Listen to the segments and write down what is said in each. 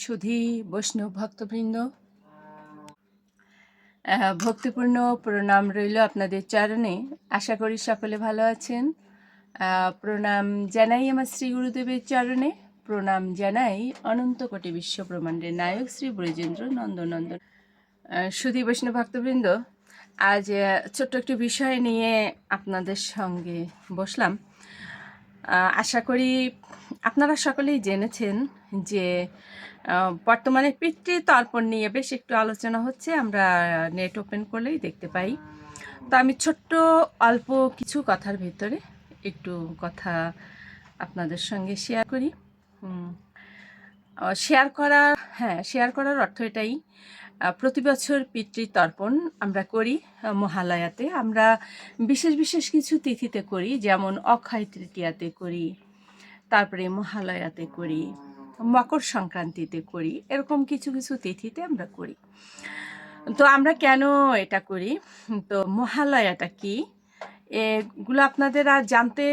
সুধী বৈষ্ণব ভক্তবৃন্দ ভক্তিপূর্ণ প্রণাম রইল আপনাদের চরণে। আশা করি সকলে ভালো আছেন। প্রণাম জানাই আমার শ্রী গুরুদেবের চরণে। প্রণাম জানাই অনন্ত কোটি বিশ্ব ব্রহ্মাণ্ডের নায়ক শ্রী ব্রজেন্দ্র নন্দনন্দন। সুধী বৈষ্ণব ভক্তবৃন্দ, আজ ছোট্ট একটি বিষয় নিয়ে আপনাদের সঙ্গে বসলাম। আশা করি আপনারা সকলেই জেনেছেন যে বর্তমানে পিতৃ তর্পণ নিয়ে বেশ একটু আলোচনা হচ্ছে, আমরা নেট ওপেন করলেই দেখতে পাই। তো আমি ছোট্ট, অল্প কিছু কথার ভিতরে একটু কথা আপনাদের সঙ্গে শেয়ার করি। শেয়ার করা হ্যাঁ শেয়ার করার অর্থ এটাই প্রতি বছর পিতৃ তর্পণ আমরা করি মহালয়াতে। আমরা বিশেষ বিশেষ কিছু তিথিতে করি, যেমন অক্ষয় তৃতীয়াতে করি, তারপরে মহালয়াতে করি। মকর সংক্রান্তিতে করি। এরকম কিছু কিছু তিথিতে আমরা করি। তো আমরা কেন এটা করি? তো মহালয়াটা কি? এগুলো আপনাদের আর জানতে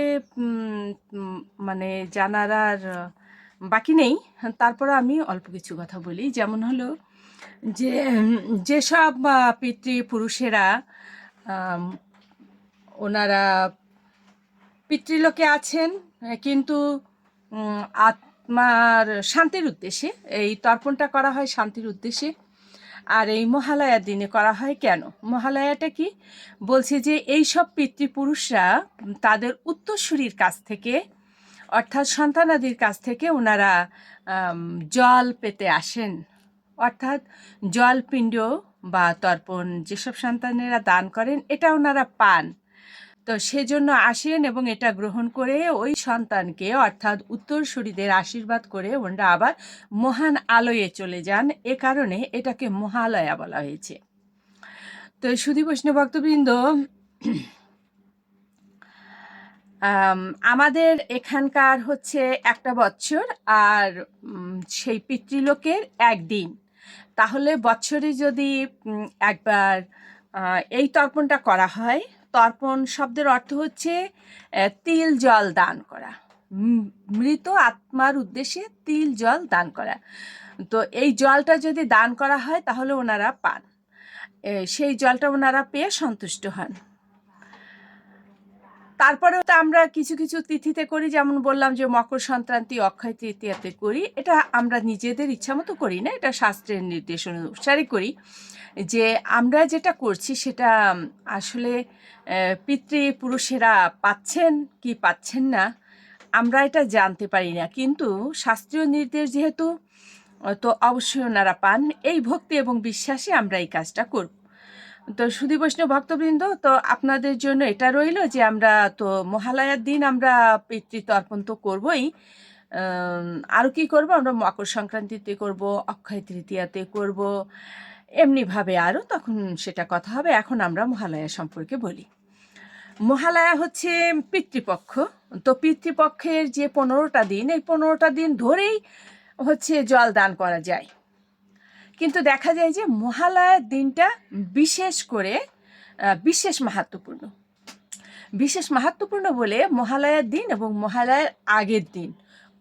মানে জানার আর বাকি নেই। তারপরে আমি অল্প কিছু কথা বলি। যেমন হলো যে যেসব পিতৃপুরুষেরা ওনারা পিতৃলোকে আছেন কিন্তু উম, আত্মার শান্তির উদ্দেশ্যে, এই তর্পণটা করা হয় শান্তির উদ্দেশ্যে। আর এই মহালয়ার দিনে করা হয় কেন? মহালয়াটা কি? বলছে যে এই সব পিতৃপুরুষরা তাদের উত্তরসূরির কাছ থেকে, অর্থাৎ সন্তানাদির কাছ থেকে ওনারা জল পেতে আসেন। অর্থাৎ জলপিণ্ড বা তর্পণ যেসব সন্তানেরা দান করেন, এটা ওনারা পান। তো সেজন্য আসেন এবং এটা গ্রহণ করে ওই সন্তানকে, অর্থাৎ উত্তরসূরিদের আশীর্বাদ করে ওনারা আবার মহান আলোয়ে চলে যান। এ কারণে এটাকে মহালয়া বলা হয়েছে। তো সুধী বৈষ্ণব ভক্তবৃন্দ আমাদের এখানকার হচ্ছে একটা বছর আর সেই পিতৃলোকের একদিন। তাহলে বছরে যদি একবার এই তর্পণটা করা হয় তর্পণ শব্দের অর্থ হচ্ছে তিল জল দান করা। মৃত আত্মার উদ্দেশ্যে তিল জল দান করা। তো এই জলটা যদি দান করা হয়, তাহলে ওনারা পান। সেই জলটা ওনারা পেয়ে সন্তুষ্ট হন। তারপরেও তো আমরা কিছু কিছু তিথিতে করি, যেমন বললাম যে মকর সংক্রান্তি, অক্ষয় তৃতীয়াতে করি। এটা আমরা নিজেদের ইচ্ছা মতো করি না, এটা শাস্ত্রের নির্দেশ অনুসারে করি। যে আমরা যেটা করছি সেটা, আসলে পিতৃপুরুষেরা পাচ্ছেন কি পাচ্ছেন না, আমরা এটা জানতে পারি না। কিন্তু শাস্ত্রীয় নির্দেশ যেহেতু, তো অবশ্যই ওনারা পান। এই ভক্তি এবং বিশ্বাসে আমরা এই কাজটা করব। তো সুধী বৈষ্ণব ভক্তবৃন্দ, তো আপনাদের জন্য এটা রইল যে আমরা তো মহালয়ার দিন আমরা পিতৃতর্পণ তো করবই। আরও কি করব? আমরা মকর সংক্রান্তিতে করব, অক্ষয় তৃতীয়াতে করব। এমনিভাবে আরও তখন সেটা কথা হবে। এখন আমরা মহালয়া সম্পর্কে বলি। মহালয়া হচ্ছে পিতৃপক্ষ। তো পিতৃপক্ষের যে পনেরোটা দিন, এই পনেরোটা দিন ধরেই হচ্ছে জল দান করা যায়। কিন্তু দেখা যায় যে মহালয়ার দিনটা বিশেষ করে বিশেষ মাহাত্মপূর্ণ। বিশেষ মাহাত্মপূর্ণ বলে মহালয়ার দিন এবং মহালয়ার আগের দিন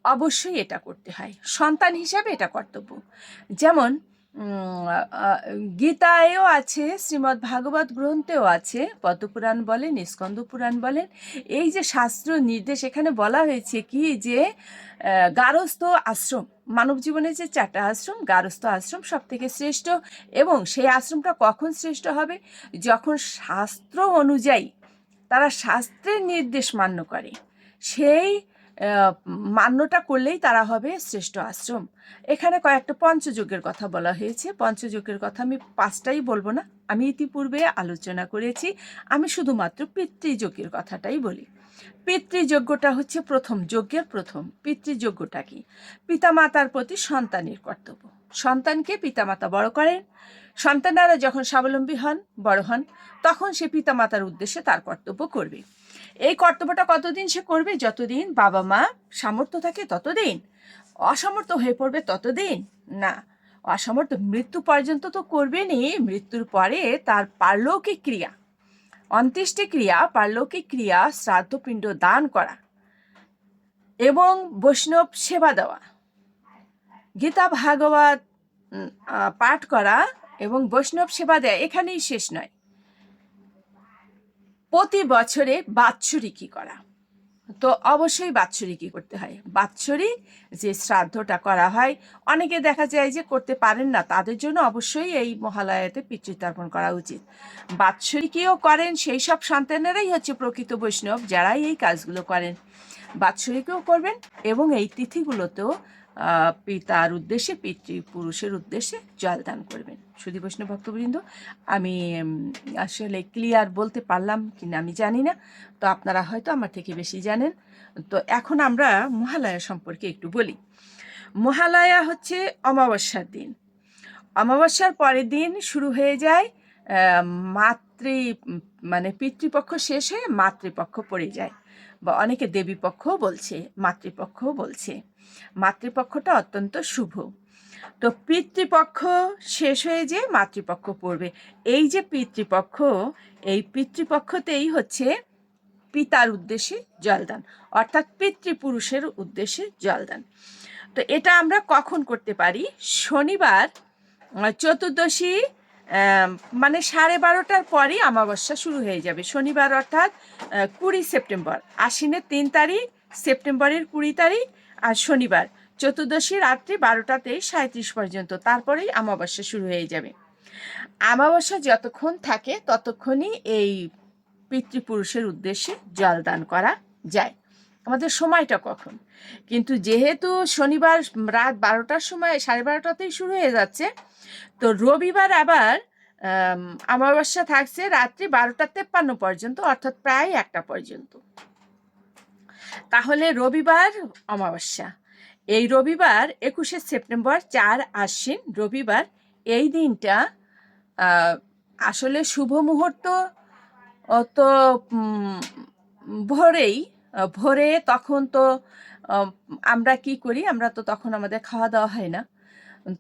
অবশ্যই এটা করতে হয়। সন্তান হিসাবে এটা কর্তব্য। যেমন গীতায়ও আছে, শ্রীমদ্ ভাগবত গ্রন্থেও আছে, পদ্মপুরাণ বলেন স্কন্দ পুরাণ বলেন। এই যে শাস্ত্র নির্দেশ এখানে বলা হয়েছে কি যে গারস্থ আশ্রম, মানব জীবনে যে চারটা আশ্রম, গারস্থ আশ্রম সব থেকে শ্রেষ্ঠ এবং সেই আশ্রমটা কখন শ্রেষ্ঠ হবে? যখন শাস্ত্র অনুযায়ী তারা শাস্ত্রের নির্দেশ মান্য করে। সেই মান্যটা করলেই তারা হবে শ্রেষ্ঠ আশ্রম। এখানে কয়েকটা পঞ্চযজ্ঞের কথা বলা হয়েছে। পঞ্চযজ্ঞের কথা আমি পাঁচটাই বলব না, আমি ইতিপূর্বে আলোচনা করেছি। আমি শুধুমাত্র পিতৃযজ্ঞের কথাটাই বলি। পিতৃযজ্ঞটা হচ্ছে প্রথম, যজ্ঞের প্রথম। পিতৃযজ্ঞটা কি? পিতামাতার প্রতি সন্তানের কর্তব্য। সন্তানকে পিতামাতা বড় করেন। সন্তানেরা যখন স্বাবলম্বী হন, বড় হন, তখন সে পিতামাতার উদ্দেশ্যে তার কর্তব্য করবে। এই কর্তব্যটা কতদিন সে করবে? যতদিন বাবা মা সামর্থ্য থাকে ততদিন। অসামর্থ্য হয়ে পড়বে ততদিন। না, অসামর্থ্য মৃত্যু পর্যন্ত তো করবেনই। মৃত্যুর পরে তার পারলৌকিক ক্রিয়া, অন্ত্যেষ্টি ক্রিয়া, পারলৌকিক ক্রিয়া, শ্রাদ্ধপিণ্ড দান করা এবং বৈষ্ণব সেবা দেওয়া, গীতা, ভাগবত পাঠ করা এবং বৈষ্ণব সেবা দেয় এখানেই শেষ নয়। প্রতি বছরে বাৎসরিকী করা। তো অবশ্যই বাৎসরিকী করতে হয়। বাৎসরিক যে শ্রাদ্ধটা করা হয়, অনেকে দেখা যায় যে করতে পারেন না, তাদের জন্য অবশ্যই এই মহালয়াতে পিতৃতর্পণ করা উচিত। বাৎসরিকীও করেন, সেই সব সন্তানেরাই হচ্ছে প্রকৃত বৈষ্ণব যারাই এই কাজগুলো করেন। বাৎসরিকও করবেন এবং এই তিথিগুলোতেও পিতার উদ্দেশ্যে, পিতৃপুরুষের উদ্দেশ্যে জলদান করবেন। সুধী বৈষ্ণব ভক্তবৃন্দ। আমি আসলে ক্লিয়ার বলতে পারলাম কি না আমি জানি না। তো আপনারা হয়তো আমার থেকে বেশি জানেন। তো এখন আমরা মহালয়া সম্পর্কে একটু বলি। মহালয়া হচ্ছে অমাবস্যার দিন। অমাবস্যার পরের দিন শুরু হয়ে যায় মাতৃ মানে পিতৃপক্ষ শেষ হয়ে মাতৃপক্ষ পড়ে যায়। বা অনেকে দেবীপক্ষও বলছে, মাতৃপক্ষও বলছে। মাতৃপক্ষটা অত্যন্ত শুভ। তো পিতৃপক্ষ শেষ হয়ে যে মাতৃপক্ষ পড়বে। এই যে পিতৃপক্ষ, এই পিতৃপক্ষতেই হচ্ছে পিতার উদ্দেশ্যে জলদান, অর্থাৎ পিতৃপুরুষের উদ্দেশ্যে জলদান। তো এটা আমরা কখন করতে পারি? শনিবার চতুর্দশী মানে সাড়ে বারোটার পরই অমাবস্যা শুরু হয়ে যাবে। শনিবার অর্থাৎ কুড়ি সেপ্টেম্বর। আশ্বিনের তিন তারিখ, সেপ্টেম্বরের কুড়ি তারিখ আর শনিবার। চতুর্দশী রাত্রি বারোটাতে সাঁত্রিশ পর্যন্ত। তারপরেই অমাবস্যা শুরু হয়ে যাবে। অমাবস্যা যতক্ষণ থাকে ততক্ষণই এই পিতৃপুরুষের উদ্দেশ্যে জলদান করা যায়। আমাদের সময়টা কখন? কিন্তু যেহেতু শনিবার রাত বারোটার সময় সাড়ে বারোটাতেই শুরু হয়ে যাচ্ছে তো রবিবার আবার আম, অমাবস্যা থাকছে রাত্রি বারোটা তেপ্পান্ন পর্যন্ত অর্থাৎ প্রায় একটা পর্যন্ত। তাহলে রবিবার অমাবস্যা। এই রবিবার একুশে সেপ্টেম্বর চার আশ্বিন রবিবার এই দিনটা আসলে শুভ মুহূর্ত তো ভোরেই, ভোরে তখন তো আমরা কি করি, আমরা তো তখন আমাদের খাওয়া দাওয়া হয় না।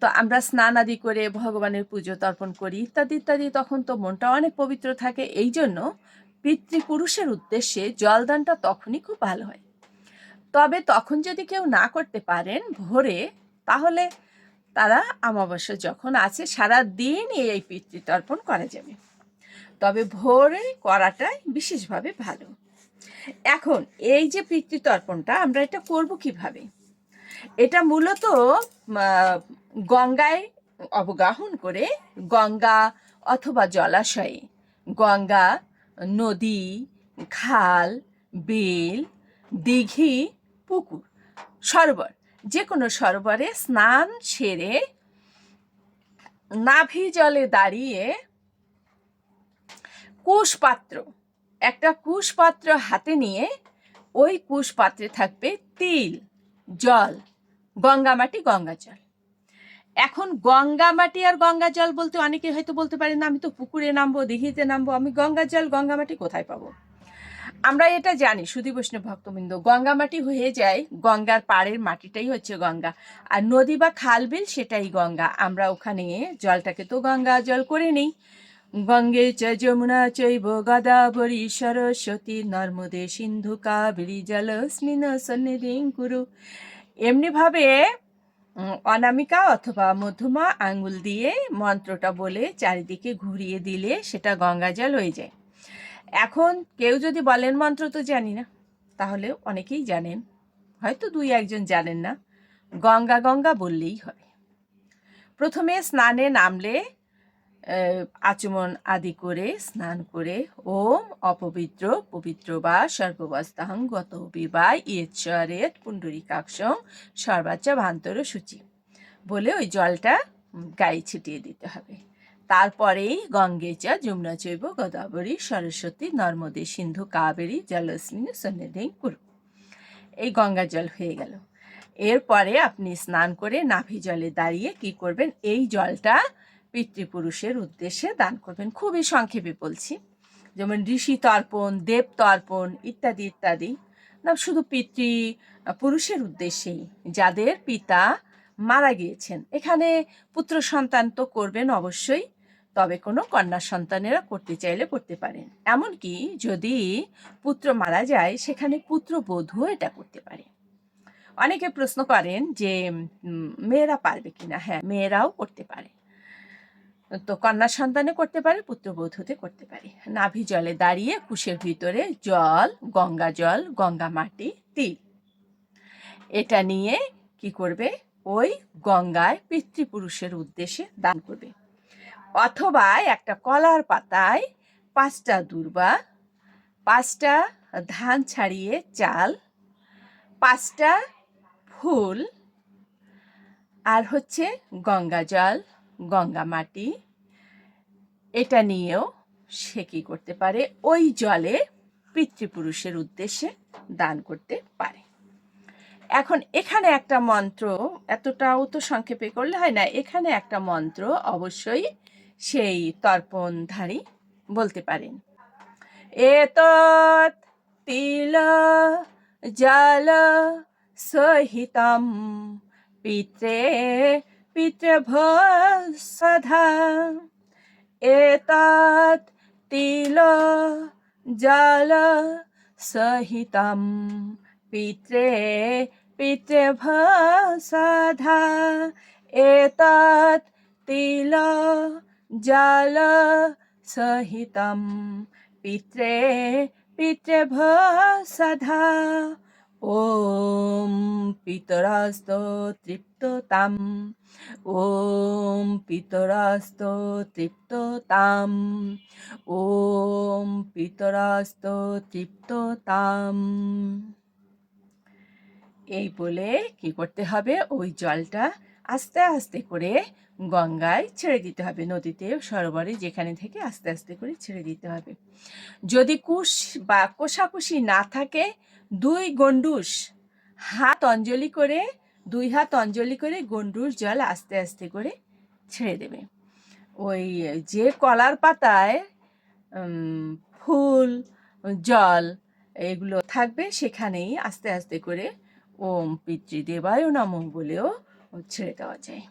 তো আমরা স্নান আদি করে ভগবানের পুজো তর্পণ করি, ইত্যাদি ইত্যাদি, তখন তো মনটা অনেক পবিত্র থাকে। এই জন্য পিতৃপুরুষের উদ্দেশ্যে জলদানটা তখনই খুব ভালো হয়। তবে তখন যদি কেউ না করতে পারেন ভোরে, তাহলে তারা অমাবস্যা যখন আছে সারা দিন এই পিতৃতর্পণ করা যাবে। তবে ভোরে করাটাই বিশেষভাবে ভালো। এখন এই যে পিতৃতর্পণটা, আমরা এটা করব কীভাবে? এটা মূলত গঙ্গায় অবগাহন করে গঙ্গা অথবা জলাশয়ে, গঙ্গা, নদী, খাল, বিল, দিঘি পুকুর, সরোবর যে কোনো সরোবরে স্নান সেরে নাভি জলে দাঁড়িয়ে কুশপাত্র, একটা কুশপাত্র হাতে নিয়ে ওই কুশপাত্রে থাকবে তিল, জল, গঙ্গা মাটি, গঙ্গা জল। এখন গঙ্গা মাটি আর গঙ্গা জল বলতে অনেকে হয়তো বলতে পারে না, আমি তো পুকুরে নামবো, দিঘিতে নামবো, আমি গঙ্গা জল, গঙ্গা মাটি কোথায় পাবো? আমরা এটা জানি, সুধী বৈষ্ণব ভক্তবৃন্দ, গঙ্গা মাটি হয়ে যায়, গঙ্গার পাড়ের মাটিটাই হচ্ছে গঙ্গা। আর নদী বা খাল বিল, সেটাই গঙ্গা। আমরা ওখানে জলটাকে তো গঙ্গা জল করে নিই। গঙ্গে চ যমুনা চৈব গদাবরী সরস্বতী, নর্মদে সিন্ধু কাবেরী জলস্মিন সন্নিধিং কুরু। এমনিভাবে অনামিকা অথবা মধ্যমা আঙ্গুল দিয়ে মন্ত্রটা বলে চারিদিকে ঘুরিয়ে দিলে সেটা গঙ্গা জল হয়ে যায়। এখন কেউ যদি বলেন মন্ত্র তো জানি না, তাহলে অনেকেই জানেন। হয়তো দুই একজন জানেন না, গঙ্গা গঙ্গা বললেই হবে প্রথমে স্নানে নামলে আচমন আদি করে স্নান করে ওম অপবিত্র পবিত্র বা সর্ববস্তাহং গত বিবা ইয়েশ্বরেত পুণ্ডরিকাক্ষং সর্বাচ্চা ভান্তর সূচি বলে ওই জলটা গায়ে ছিটিয়ে দিতে হবে। তারপরেই গঙ্গে চা যমুনা চৈব গোদাবরী, সরস্বতী, নর্মদে, সিন্ধু, কাবেরী, জলস্মিন সন্নিধি কুরু। এই গঙ্গা জল হয়ে গেল। এরপরে আপনি স্নান করে নাভি জলে দাঁড়িয়ে কি করবেন? এই জলটা পিতৃপুরুষের উদ্দেশ্যে দান করবেন। খুবই সংক্ষেপে বলছি। যেমন ঋষি তর্পণ, দেব তর্পণ ইত্যাদি ইত্যাদি। না, শুধু পিতৃ পুরুষের উদ্দেশ্যেই। যাদের পিতা মারা গিয়েছেন। এখানে পুত্র সন্তান তো করবেন অবশ্যই। তবে কোনো কন্যা সন্তানেরা করতে চাইলে করতে পারেন। এমনকি যদি পুত্র মারা যায়, সেখানে পুত্রবধূও এটা করতে পারে। অনেকে প্রশ্ন করেন যে মেয়েরা পারবে কিনা? হ্যাঁ মেয়েরাও করতে পারে। তো কন্যা সন্তানে করতে পারে, পুত্রবধূতে করতে পারে। নাভি জলে দাঁড়িয়ে কুশের ভিতরে জল, গঙ্গা জল, গঙ্গা মাটি, তিল। এটা নিয়ে কি করবে? ওই গঙ্গায় পিতৃপুরুষের উদ্দেশ্যে দান করবে। অথবা একটা কলার পাতায় পাঁচটা দুর্বা, পাঁচটা ধান ছাড়িয়ে চাল, পাঁচটা ফুল, আর হচ্ছে গঙ্গা জল, গঙ্গা মাটি। এটা নিয়েও সে কি করতে পারে? ওই জলে পিতৃপুরুষের উদ্দেশ্যে দান করতে পারে। এখন এখানে একটা মন্ত্র, এতটাও তো সংক্ষেপে করলে হয় না, এখানে একটা মন্ত্র অবশ্যই সেই তর্পণধারী বলতে পারেন। এতৎ তিল জল সহিতম, পিত্রে পিতৃভসধা এতৎ তিল জল সহিতম, পিত্রে পিতৃভসধা এতৎ তিল জল সহিতম পিত্রে পিত্রে সধা ওম পিতরাস্ত তৃপ্ততাম ওম পিতরাস্ত তৃপ্ততাম ওম পিতরাস্ত তৃপ্ততাম এই বলে কি করতে হবে? ওই জলটা আস্তে আস্তে করে গঙ্গায় ছেড়ে দিতে হবে, নদীতে, সরোবরে যেখানে থেকে আস্তে আস্তে করে ছেড়ে দিতে হবে। যদি কুশ বা কোষাকুষি না থাকে, দুই গন্ডুস হাত অঞ্জলি করে, দুই হাত অঞ্জলি করে গন্ডুস জল আস্তে আস্তে করে ছেড়ে দেবে। ওই যে কলার পাতায় ফুল, জল এগুলো থাকবে, সেখানেই আস্তে আস্তে করে ওম পিতৃদেবায় নম বলেও ছেড়ে দেওয়া যায়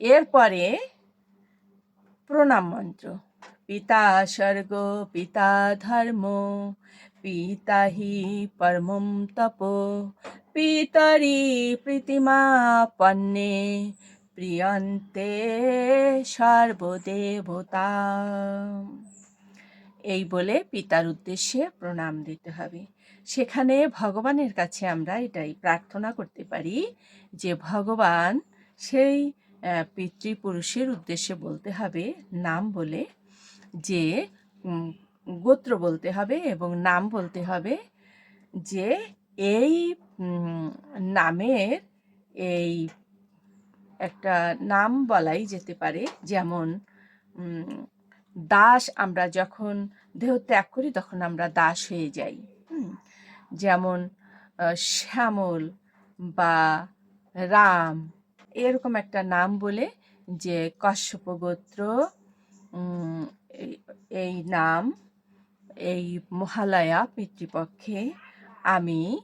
এরপরে প্রণাম মন্ত্র। পিতা স্বর্গ, পিতা ধর্ম, পিতা হি পরমম তপ পিতরি প্রীতিমাপন্নে, প্রিয়ন্তে সর্বদেবতা। এই বলে পিতার উদ্দেশ্যে প্রণাম দিতে হবে। সেখানে ভগবানের কাছে আমরা এটাই প্রার্থনা করতে পারি যে, ভগবান, সেই পিতৃপুরুষের উদ্দেশ্যে বলতে হবে, নাম বলে যে গোত্র বলতে হবে এবং নাম বলতে হবে যে, এই নামের এই একটা নাম বলাই যেতে পারে। যেমন দাস আমরা যখন দেহ ত্যাগ করি তখন আমরা দাস হয়ে যাই। যেমন শ্যামল বা রাম। এরকম একটা নাম বলে যে কশ্যপ গোত্র এই- নাম, এই মহালয়া পিতৃপক্ষে আমি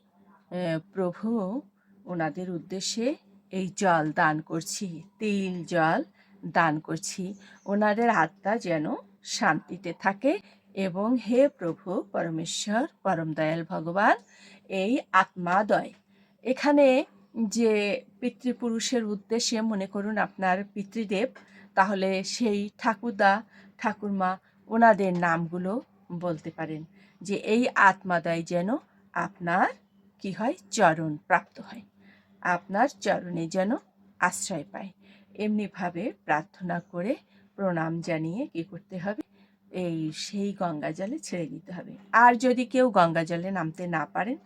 প্রভু ওনাদের উদ্দেশ্যে এই জল দান করছি, তিল জল দান করছি। ওনাদের আত্মা যেন শান্তিতে থাকে এবং হে প্রভু, পরমেশ্বর, পরম দয়াল ভগবান, এই আত্মাদয়। এখানে যে পিতৃপুরুষের উদ্দেশ্যে মনে করুন আপনার পিতৃদেব, তাহলে সেই ঠাকুরদা, ঠাকুরমা, ওনাদের নামগুলো বলতে পারেন যে এই আত্মাদয় যেন আপনার কি হয়? চরণ প্রাপ্ত হয়। আপনার চরণে যেন আশ্রয় পায়। এমনিভাবে প্রার্থনা করে প্রণাম জানিয়ে কি করতে হবে? এই সেই গঙ্গা জলে ছেড়ে দিতে হবে। আর যদি কেউ গঙ্গা জলে নামতে না পারেন,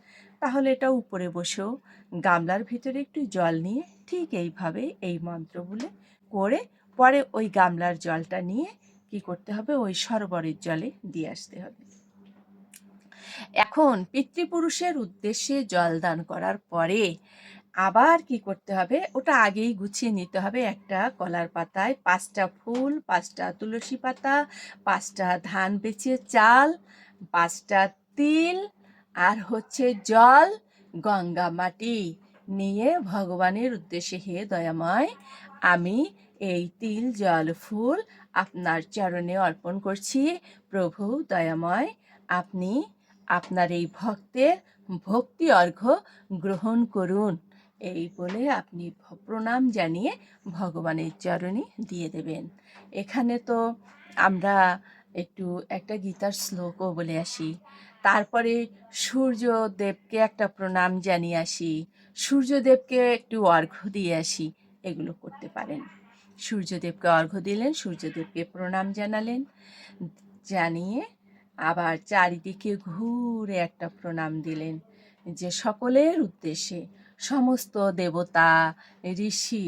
তাহলে এটা উপরে বসেও গামলার ভিতরে একটু জল নিয়ে ঠিক এইভাবে এই মন্ত্রগুলো করে পরে ওই গামলার জলটা নিয়ে কি করতে হবে? ওই সরোবরের জলে দিয়ে আসতে হবে। এখন পিতৃপুরুষের উদ্দেশ্যে জল দান করার পরে আবার কি করতে হবে? ওটা আগেই গুছিয়ে নিতে হবে একটা কলার পাতায়। পাঁচটা ফুল, পাঁচটা তুলসী পাতা, পাঁচটা ধান বেচে চাল, পাঁচটা তিল আর হচ্ছে জল, গঙ্গা মাটি নিয়ে ভগবানের উদ্দেশ্যে হে দয়াময়, আমি এই তিল, জল, ফুল আপনার চরণে অর্পণ করছি। প্রভু দয়াময়, আপনি আপনার এই ভক্তের ভক্তি অর্ঘ্য গ্রহণ করুন। এই বলে আপনি প্রণাম জানিয়ে ভগবানের চরণে দিয়ে দেবেন। এখানে তো আমরা একটু একটা গীতার শ্লোকও বলে আসি। তারপরে সূর্যদেবকে একটা প্রণাম জানিয়ে আসি। সূর্যদেবকে একটু অর্ঘ্য দিয়ে আসি, এগুলো করতে পারেন। সূর্যদেবকে অর্ঘ্য দিলেন, সূর্যদেবকে প্রণাম জানালেন, জানিয়ে আবার চারিদিকে ঘুরে একটা প্রণাম দিলেন, যে সকলের উদ্দেশ্যে সমস্ত দেবতা, ঋষি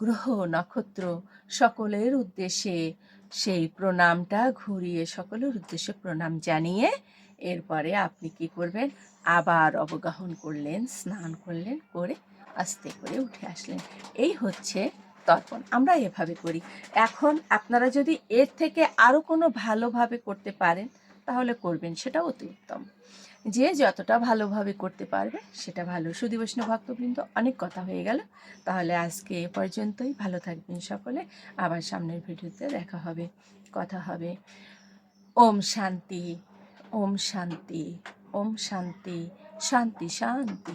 গ্রহ, নক্ষত্র সকলের উদ্দেশ্যে সেই প্রণামটা ঘুরিয়ে সকলের উদ্দেশ্যে প্রণাম জানিয়ে এরপরে আপনি কি করবেন? আবার অবগাহন করলেন, স্নান করলেন, করে আস্তে করে উঠে আসলেন। এই হচ্ছে তর্পণ। আমরা এভাবে করি। এখন আপনারা যদি এর থেকে আরও কোনো ভালোভাবে করতে পারেন তাহলে করবেন সেটা অতি উত্তম। যে যতটা ভালোভাবে করতে পারবে সেটা ভালো। সুদী বৈষ্ণব ভক্তবৃন্দ, অনেক কথা হয়ে গেল। তাহলে আজকে এ পর্যন্তই। ভালো থাকবেন সকলে। আবার সামনের ভিডিওতে দেখা হবে, কথা হবে। ওম শান্তি ওম শান্তি ওম শান্তি শান্তি শান্তি